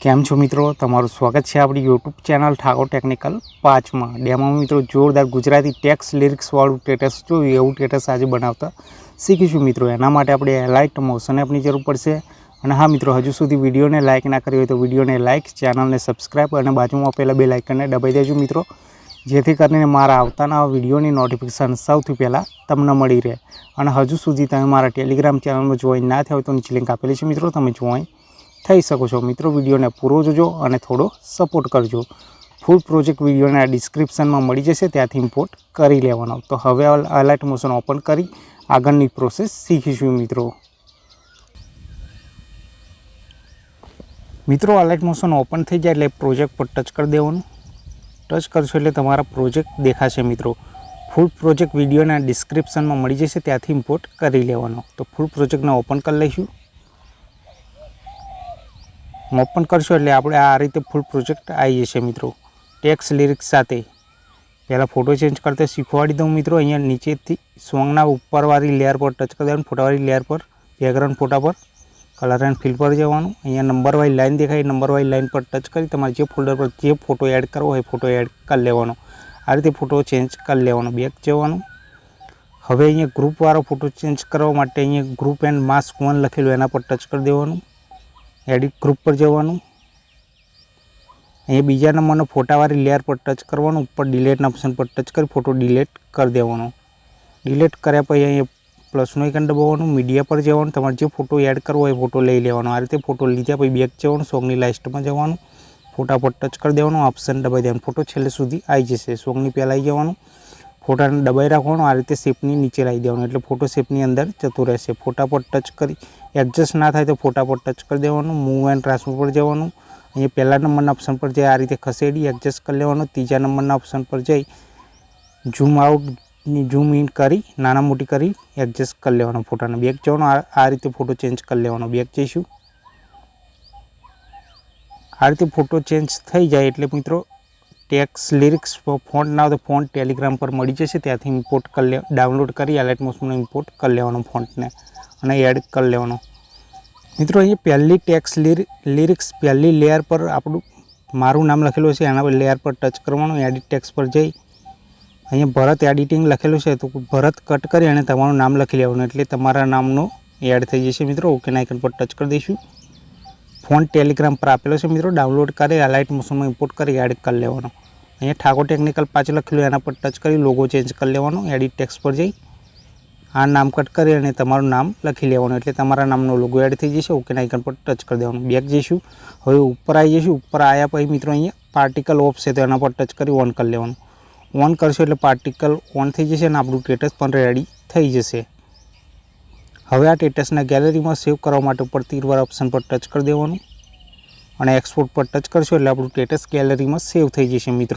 કેમ છો મિત્રો? તમારું સ્વાગત છે આપણી યુટ્યુબ ચેનલ ઠાકોર ટેકનિકલ પાંચમાં. ડેમોમાં મિત્રો જોરદાર ગુજરાતી ટેક્સ લિરિક્સવાળું ટેટસ જોયું, એવું ટેટસ આજે બનાવતા શીખીશું મિત્રો. એના માટે આપણે લાઇટ મોશન એપની જરૂર પડશે. અને હા મિત્રો, હજુ સુધી વિડીયોને લાઇક ના કરી હોય તો વિડીયોને લાઇક ચેનલને સબસ્ક્રાઈબ અને બાજુમાં આપેલા બે લાઇકનને દબાઈ દેજો મિત્રો. જેથી કરીને મારા આવતાના વિડીયોની નોટિફિકેશન સૌથી પહેલાં તમને મળી રહે. અને હજુ સુધી તમે મારા ટેલિગ્રામ ચેનલમાં જોઈન ના થયા હોય તો નીચે લિંક આપેલી છે મિત્રો, તમે જોઈન થઈ શકો છો. મિત્રો, વિડીયોને પૂરો જોજો અને થોડો સપોર્ટ કરજો. ફૂલ પ્રોજેક્ટ વિડીયોના ડિસ્ક્રિપ્શનમાં મળી જશે, ત્યાંથી ઇમ્પોર્ટ કરી લેવાનો. તો હવે અલર્ટ મોશન ઓપન કરી આગળની પ્રોસેસ શીખીશું મિત્રો. મિત્રો અલર્ટ મોશન ઓપન થઈ જાય એટલે પ્રોજેક્ટ પર ટચ કરી દેવાનું. ટચ કરશો એટલે તમારા પ્રોજેક્ટ દેખાશે મિત્રો. ફૂલ પ્રોજેક્ટ વિડીયોના ડિસ્ક્રિપ્શનમાં મળી જશે, ત્યાંથી ઇમ્પોર્ટ કરી લેવાનો. તો ફૂલ પ્રોજેક્ટને ઓપન કરી લઈશું. ઓપન કરશો એટલે આપણે આ રીતે ફૂલ પ્રોજેક્ટ આવી જશે મિત્રો. ટેક્સ લિરિક્સ સાથે. પહેલાં ફોટો ચેન્જ કરતા શીખવાડી દઉં મિત્રો. અહીંયા નીચેથી સોંગના ઉપરવાળી લેયર પર ટચ કરી દેવાનું, ફોટાવાળી લેયર પર બેકગ્રાઉન્ડ ફોટા પર. કલર એન્ડ ફિલ પર જવાનું. અહીંયા નંબર વાઇઝ લાઇન દેખાય. નંબર વાઇઝ લાઇન પર ટચ કરી તમારે જે ફોલ્ડર પર જે ફોટો એડ કરવો હોય ફોટો એડ કરી લેવાનો. આ રીતે ફોટો ચેન્જ કરી લેવાનો. બેક જવાનું. હવે અહીંયા ગ્રુપવાળો ફોટો ચેન્જ કરવા માટે અહીંયા ગ્રુપ એન્ડ માસ્ક વન લખેલું, એના પર ટચ કરી દેવાનું. એડિટ ગ્રુપ પર જવાનું. અહીંયા બીજા નંબરનો ફોટાવાળી લેયર પર ટચ કરવાનું. ઉપર ડિલેટના ઓપ્શન પર ટચ કરી ફોટો ડિલેટ કરી દેવાનો. ડિલેટ કર્યા પછી અહીંયા પ્લસનો આઇકન દબાવવાનું મીડિયા પર જવાનું, તમારે જે ફોટો એડ કરવો હોય ફોટો લઈ લેવાનો. આ રીતે ફોટો લીધા પછી બેક જવાનું સોંગની લાસ્ટમાં જવાનું ફોટા પર ટચ કરી દેવાનું ઓપ્શન દબાઈ દેવાનું. ફોટો છેલ્લે સુધી આવી જશે. સોંગની પહેલાં આવી જવાનું ફોટાને દબાઈ રાખવાનું, આ રીતે શેપની નીચે લાવી દેવાનું. એટલે ફોટો શેપની અંદર જતું રહેશે. ફોટા પર ટચ કરી એડજસ્ટ ના થાય તો ફોટા પર ટચ કરી દેવાનું મૂવ એન્ડ ટ્રાન્સફર પર જવાનું. અહીંયા પહેલા નંબરના ઓપ્શન પર જઈ, આ રીતે ખસેડી એડજસ્ટ કરી લેવાનું. ત્રીજા નંબરના ઓપ્શન પર જઈ ઝૂમ આઉટ ઝૂમ ઇન કરી, નાના મોટી કરી એડજસ્ટ કરી લેવાનો ફોટાને બેક જવાનો. આ આ રીતે ફોટો ચેન્જ કરી લેવાનો. બેક જઈશું. આ રીતે ફોટો ચેન્જ થઈ જાય એટલે મિત્રો ટેક્સ લિરિક્સ ફોન્ટ ના હોય તો ફોન્ટ ટેલિગ્રામ પર મળી જશે. ત્યાંથી ઇમ્પોર્ટ કરી લે ડાઉનલોડ કરી એલેટમોસમાં ઇમ્પોર્ટ કરી લેવાનો ફોન્ટને અને એડ કરી લેવાનો. મિત્રો, અહીંયા પહેલી ટેક્સ લિરિક્સ પહેલી લેયર પર આપણું, મારું નામ લખેલું છે એના પર લેયર પર ટચ કરવાનું. એડિટ ટેક્સ પર જઈ અહીંયા ભરત એડિટિંગ લખેલું છે, તો ભરત કટ કરી અને તમારું નામ લખી લેવાનું, એટલે તમારા નામનો એડ થઈ જશે મિત્રો. ઓકે આઇકન પર ટચ કરી દઈશું. ફોન ટેલિગ્રામ પર આપેલો છે મિત્રો. ડાઉનલોડ કરી અલાઇટ મોશનમાં ઇમ્પોર્ટ કરી એડ કરી લેવાનો. અહીંયા ઠાકોર ટેકનિકલ પાછળ લખેલું, એના પર ટચ કરી લોગો ચેન્જ કરી લેવાનો એડિટ ટેક્સ પર જઈ. આ નામ કટ કરી અને તમારું નામ લખી લેવાનું, એટલે તમારા નામનો લોગો એડ થઈ જશે. ઓકે આઇકન પર ટચ કરી દેવાનું. બેક જઈશું. હવે ઉપર આવી જઈશું. ઉપર આવ્યા પછી મિત્રો અહીંયા પાર્ટિકલ ઓફ છે, તો એના પર ટચ કરી ઓન કરી લેવાનું. ઓન કરશો એટલે પાર્ટિકલ ઓન થઈ જશે અને આપણું સ્ટેટસ પણ રેડી થઈ જશે. હવે આ ટેટસને ગેલેરીમાં સેવ કરવા માટે ઉપર તીરવાર ઓપ્શન પર ટચ કરી દેવાનું. અને એક્સપોર્ટ પર ટચ કરશો એટલે આપણું સ્ટેટસ ગેલેરીમાં સેવ થઈ જશે મિત્રો.